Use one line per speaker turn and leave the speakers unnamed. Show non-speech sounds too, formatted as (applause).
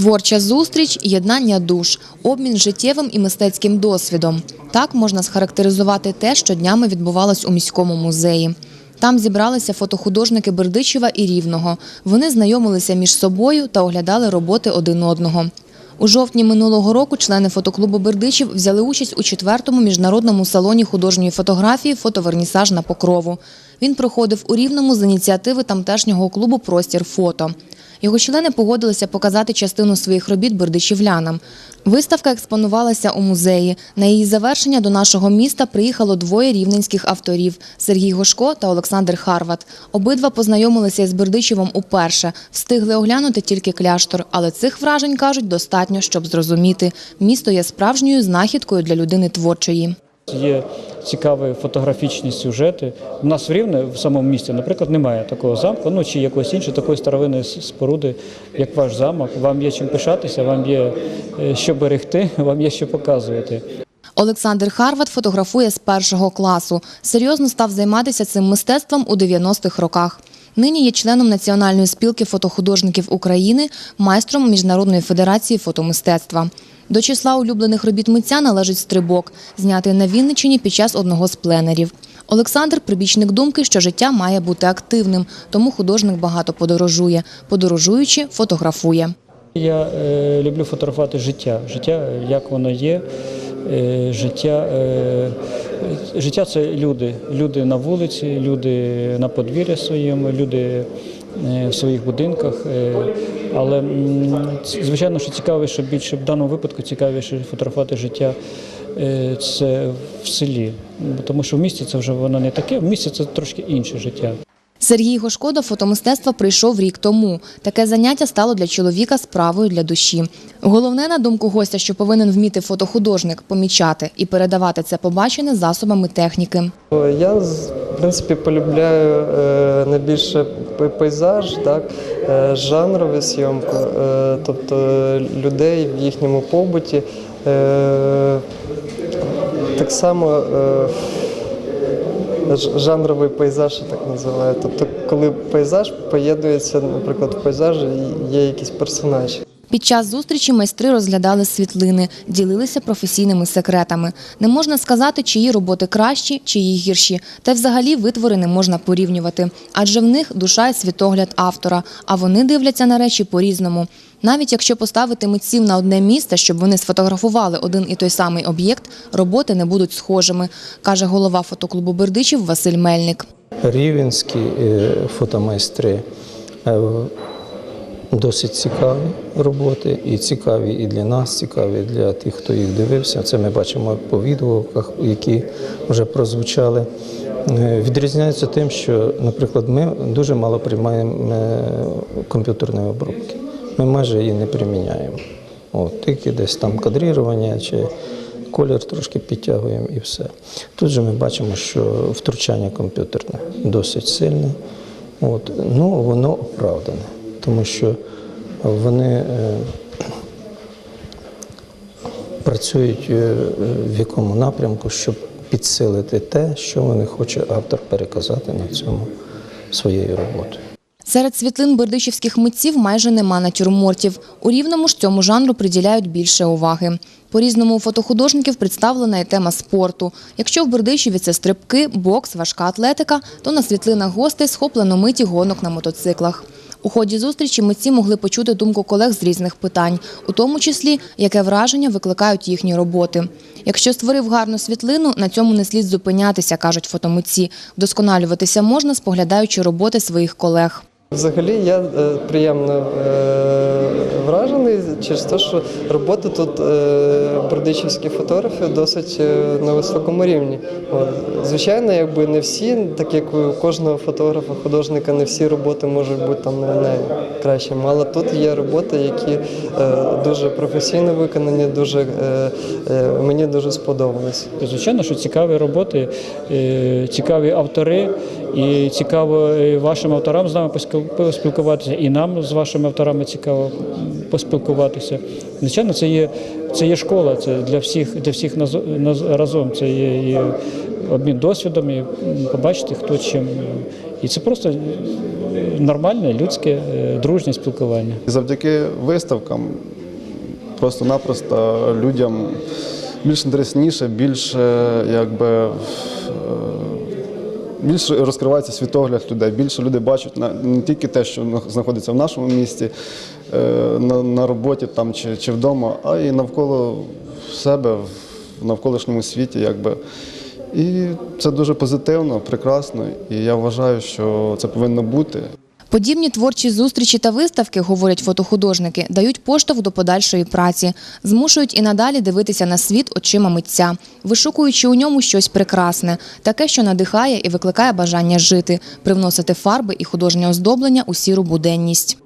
Творча зустріч, єднання душ, обмін життєвим і мистецьким досвідом. Так можна схарактеризувати те, що днями відбувалось у міському музеї. Там зібралися фотохудожники Бердичева і Рівного. Вони знайомилися між собою та оглядали роботи один одного. У жовтні минулого року члени фотоклубу Бердичів взяли участь у четвертому міжнародному салоні художньої фотографії Фотовернісаж на Покрову. Він проходив у Рівному з ініціативи тамтешнього клубу Простір фото. Його члени погодилися показати частину своїх робіт бердичівлянам. Виставка експонувалася у музеї. На її завершення до нашого міста приїхало двоє рівненських авторів – Сергій Гошко та Олександр Харват. Обидва познайомилися із Бердичевом уперше. Встигли оглянути тільки кляштор, але цих вражень, кажуть, достатньо, щоб зрозуміти. Місто є справжньою знахідкою для людини творчої.
Є цікаві фотографічні сюжети. У нас в Рівне, в самому місті, наприклад, немає такого замку, ну чи якоїсь іншої такої старовинної споруди, як ваш замок. Вам є чим пишатися, вам є е, що берегти, (laughs) вам є що показувати.
Олександр Харват фотографує з першого класу. Серйозно став займатися цим мистецтвом у 90-х роках. Нині є членом Національної спілки фотохудожників України, майстром Міжнародної федерації фотомистецтва. До числа улюблених робіт митця належить стрибок, знятий на Вінниччині під час одного з пленерів. Олександр прибічник думки, що життя має бути активним, тому художник багато подорожує. Подорожуючи, фотографує.
Я е, люблю фотографувати життя, життя, як воно є. Е, життя, е, життя це люди. Люди на вулиці, люди на подвір'я своєму, люди е, в своїх будинках. Але звичайно, що звичайно, що більше в даному випадку цікавіше фотографувати життя е, це в селі. Тому що в місті це вже воно не таке, в місті це трошки інше життя.
Сергій Гошко до фотомистецтва прийшов рік тому. Таке заняття стало для чоловіка справою для душі. Головне, на думку гостя, що повинен вміти фотохудожник помічати і передавати це побачене засобами техніки.
Я в принципі полюбляю е, найбільше пейзаж, так, е, жанрову зйомку, е, тобто людей в їхньому побуті. Так само жанровий пейзаж, я так називаю. Тобто, коли пейзаж поєднується, наприклад, в пейзажі є якийсь персонаж.
Під час зустрічі майстри розглядали світлини, ділилися професійними секретами. Не можна сказати, чиї роботи кращі, чиї гірші. Та взагалі витвори не можна порівнювати, адже в них душа і світогляд автора, а вони дивляться на речі по-різному. Навіть якщо поставити митців на одне місце, щоб вони сфотографували один і той самий об'єкт, роботи не будуть схожими, каже голова фотоклубу Бердичів Василь Мельник.
рівенські е, фотомайстри. Досить цікаві роботи, і цікаві і для нас, цікаві для тих, хто їх дивився. Це ми бачимо по відгуках, які вже прозвучали. Е, Відрізняються тим, що, наприклад, ми дуже мало приймаємо е, комп'ютерної обробки. Ми майже її не приміняємо. От, тільки десь там кадрірування чи колір трошки підтягуємо і все. Тут же ми бачимо, що втручання комп'ютерне досить сильне. От, ну, воно оправдане, тому що вони е, працюють е, в якому напрямку, щоб підсилити те, що вони хоче автор переказати на цьому своєю роботою.
Серед світлин бердичівських митців майже нема натюрмортів. У Рівному ж цьому жанру приділяють більше уваги. По-різному у фотохудожників представлена і тема спорту. Якщо в Бердичеві це стрибки, бокс, важка атлетика, то на світлинах гостей схоплено миті гонок на мотоциклах. У ході зустрічі митці могли почути думку колег з різних питань, у тому числі, яке враження викликають їхні роботи. Якщо створив гарну світлину, на цьому не слід зупинятися, кажуть фотомитці. Вдосконалюватися можна, споглядаючи роботи своїх колег.
Взагалі я е, приємно е, вражений через те, що роботи тут е, бердичівські фотографи досить е, на високому рівні. От. Звичайно, якби не всі, так як у кожного фотографа, художника, не всі роботи можуть бути там найкращими. Але тут є роботи, які е, дуже професійно виконані, дуже е, е, мені дуже сподобались.
Звичайно, що цікаві роботи, е, цікаві автори, і цікаво е, вашим авторам з нами поспіл- поспілкуватися, і нам з вашими авторами цікаво поспілкуватися. Звичайно, це є, це є школа, це для всіх, для всіх наз- наз- разом. Це є і обмін досвідом, і побачити, хто чим. І це просто нормальне, людське, е, дружнє спілкування.
Завдяки виставкам просто-напросто людям більш інтересніше, більш е, якби. Більше розкривається світогляд людей, більше люди бачать не тільки те, що знаходиться в нашому місті, е, на роботі там, чи, чи вдома, а й навколо себе, в навколишньому світі. Якби. І це дуже позитивно, прекрасно, і я вважаю, що це повинно бути.
Подібні творчі зустрічі та виставки, говорять фотохудожники, дають поштовх до подальшої праці, змушують і надалі дивитися на світ очима митця, вишукуючи у ньому щось прекрасне, таке, що надихає і викликає бажання жити, привносити фарби і художнє оздоблення у сіру буденність.